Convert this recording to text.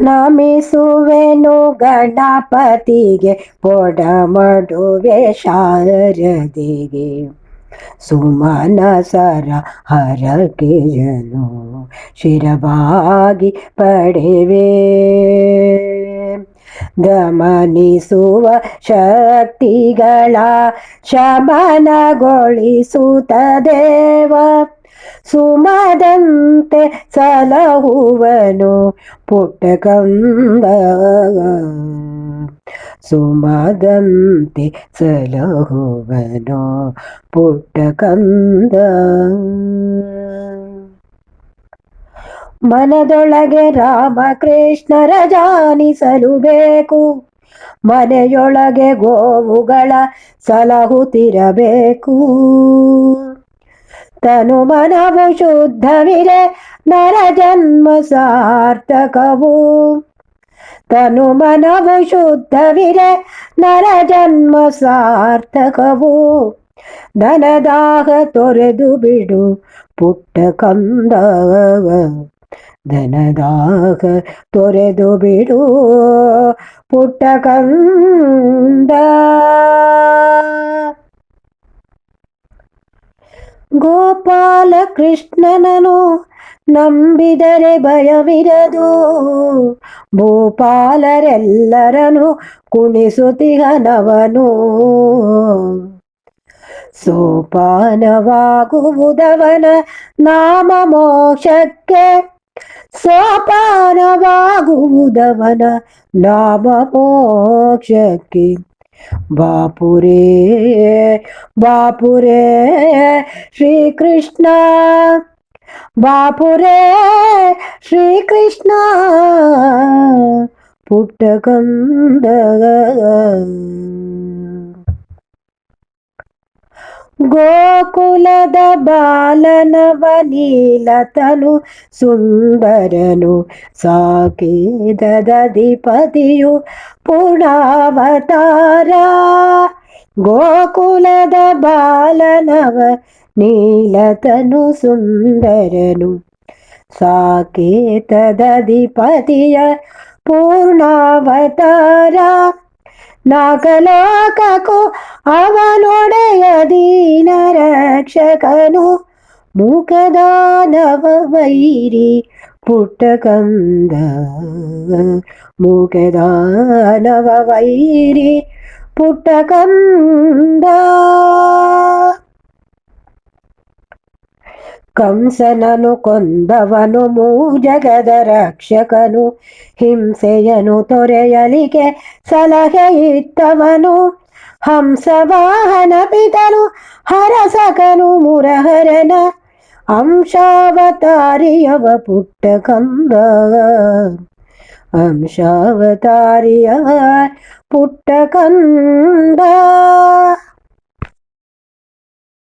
ನಮಿಸುವೆನು ಗಣಪತಿಗೆ ಪೊಡ ಮಡುವೆ ಶಾರದಿಗೆ. ಸುಮನ ಸರ ಹರಕೆಯನು ಶಿರವಾಗಿ ಪಡೆವೆ. ಗಮನಿಸುವ ಶಕ್ತಿಗಳ ಶಮನಗೊಳಿಸುತ್ತ ದೇವ ಸುಮದಂತೆ ಸಲಹುವನು ಪುಟ್ಟಕಂದ ಸುಮದಂತೆ ಸಲಹುವನು ಪುಟ್ಟಕಂದ ಮನದೊಳಗೆ ರಾಮಕೃಷ್ಣರ ಜಾನಿಸಲು ಬೇಕು. ಮನೆಯೊಳಗೆ ಗೋವುಗಳ ಸಲಹುತ್ತಿರಬೇಕು. ತನು ಮನವು ಶುದ್ಧವಿರೆ, ನರ ಜನ್ಮ ಸಾರ್ಥಕವು. ತನು ಮನವು ಶುದ್ಧವಿರೆ, ನರ ಜನ್ಮ ಸಾರ್ಥಕವು. ಧನದಾಹ ತೊರೆದು ಬಿಡು ಪುಟ್ಟ ಕಂದ ಧನದಾಹ ತೊರೆದು ಬಿಡು ಪುಟ್ಟ ಕಂದ. ಗೋಪಾಲ ಕೃಷ್ಣನನು ನಂಬಿದರೆ ಭಯವಿರದು ಭೂಪಾಲರೆಲ್ಲರನು ಕುಣಿಸುತ್ತಿಗನವನು ಸೋಪಾನವಾಗುವುದವನ ನಾಮ ಮೋಕ್ಷಕ್ಕೆ ಸೋಪಾನವಾಗುವುದವನ ನಾಮ ಮೋಕ್ಷಕ್ಕೆ ಬಾಪುರೇ ಬಾಪುರೇ ಶ್ರೀಕೃಷ್ಣ ಬಾಪುರೇ ಶ್ರೀಕೃಷ್ಣ ಪುಟ್ಟಕಂದ ಗೋಕುಲದ ಬಾಲನವ ನೀಲತನು ಸುಂದರನು ಸಾಕೇದಧಿಪತಿಯು ಪುಣಾವತಾರ. ಗೋಕುಲದ ಬಾಲನವ ನೀಲತನು ಸುಂದರನು ಸಾಕೇತದಧಿಪತಿಯ ಪೂರ್ಣಾವತಾರ ನಾಗಲೋಕಕ್ಕೂ ಅವನೊಡೆಯ ದೀನ ರಕ್ಷಕನು ಮೂಕದಾನವ ವೈರಿ ಪುಟ್ಟಕಂದ ಮೂಕದಾನವ ವೈರಿ ಪುಟ್ಟಕಂದ ಕಂಸನನು ಕೊಂದವನು, ಮೂಜಗದ ರಕ್ಷಕನು, ಹಿಂಸೆಯನು ತೊರೆಯಲಿಗೆ ಸಲಹೆ ಇತ್ತವನು ಹಂಸವಾಹನ ಪಿತನು, ಹರಸಕನು, ಮುರಹರನ ಅಂಶಾವತಾರಿಯವ ಪುಟ್ಟ ಕಂದ ಅಂಶಾವತಾರಿಯ ಪುಟ್ಟ ಕಂದ